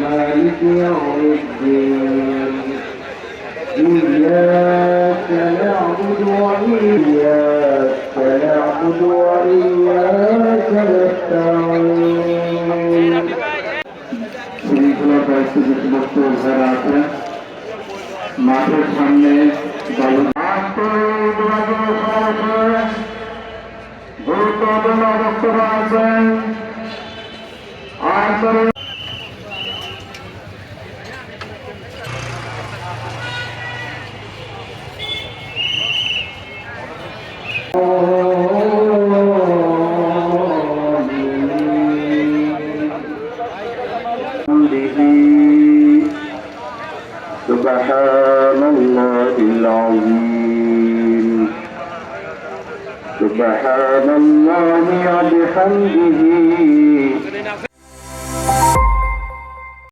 مالك يوم الدين إياك نعبد وإياك نعبد وإياك نستعين শৃঙ্খলা পরিস্থিতি সমস্ত ঘরে আছেন মাঠের সামনে গুরুত্বপূর্ণ অবস্থানে আছেন আন্তরিক سبحان الله سبحان الله وبحمده